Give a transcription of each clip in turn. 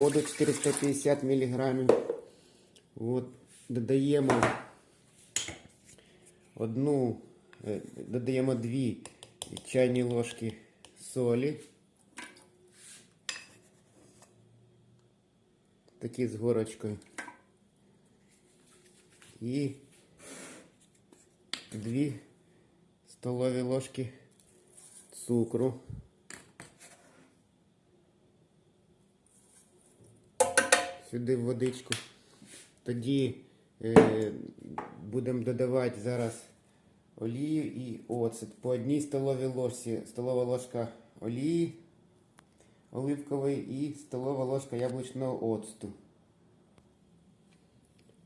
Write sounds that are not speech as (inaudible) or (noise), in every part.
воду 450 мг. От, додаємо одну, е, додаємо дві чайні ложки солі. Такі з горочкою. І дві столові ложки цукру. Сюди водичку. Тоді е, будемо додавати зараз олію і оцет. По одній столовій ложці столова ложка олії оливкової і столова ложка яблучного оцту.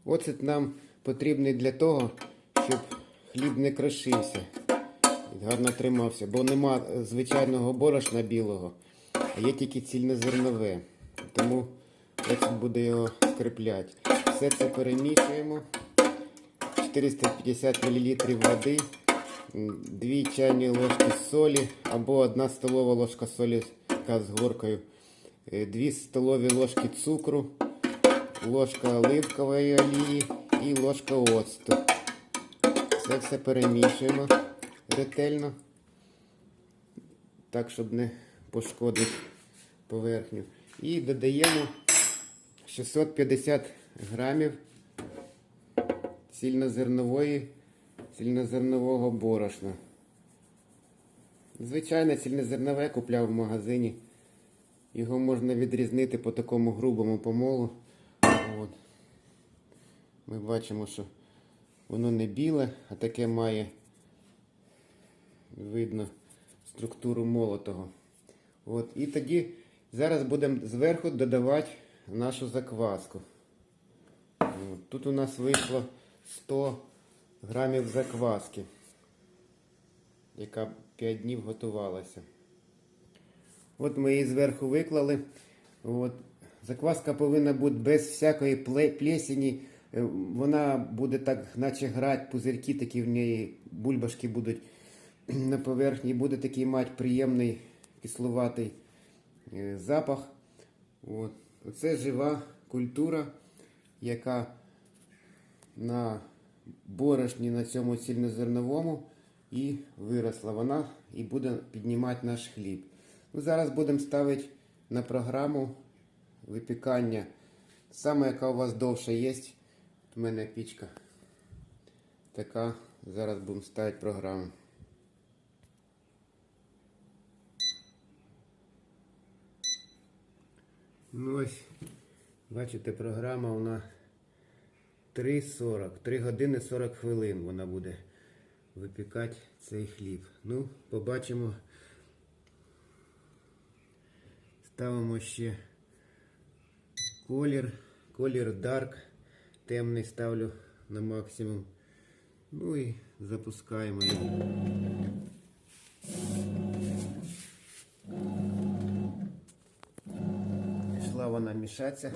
Оцет нам потрібний для того, щоб хліб не крошився гарно тримався, бо нема звичайного борошна білого, а є тільки цільнозернове. Тому оцет буде його скріпляти. Все це перемішуємо. 450 мл води, 2 чайні ложки солі або 1 столова ложка солі з горкою, 2 столові ложки цукру, ложка оливкової олії і ложка оцту. Це все перемішуємо ретельно, так, щоб не пошкодити поверхню. І додаємо 650 грамів цільнозернової, цільнозернового борошна. Звичайне цільнозернове купляв в магазині. Його можна відрізнити по такому грубому помолу. От. Ми бачимо, що воно не біле, а таке має видно структуру молотого. От. І тоді зараз будемо зверху додавати нашу закваску. Тут у нас вийшло 100 грамів закваски, яка 5 днів готувалася. От ми її зверху виклали. От. Закваска повинна бути без всякої плесені. Е, Вона буде так, наче грати, пузирки такі в неї, бульбашки будуть (clears throat) на поверхні. Буде такий мати приємний кисловатий е, запах. От. Оце жива культура, яка на борошні на цьому цільнозерновому і виросла вона і буде піднімати наш хліб. Ну, зараз будемо ставити на програму випікання. Саме яка у вас довша є. У мене пічка така. Зараз будемо ставити програму. Ну ось, бачите, програма вона 3.40, 3 години 40 хвилин вона буде випікати цей хліб. Ну, побачимо. Ставимо ще колір, колір Dark, темний ставлю на максимум. Ну і запускаємо його. Вона мішатися.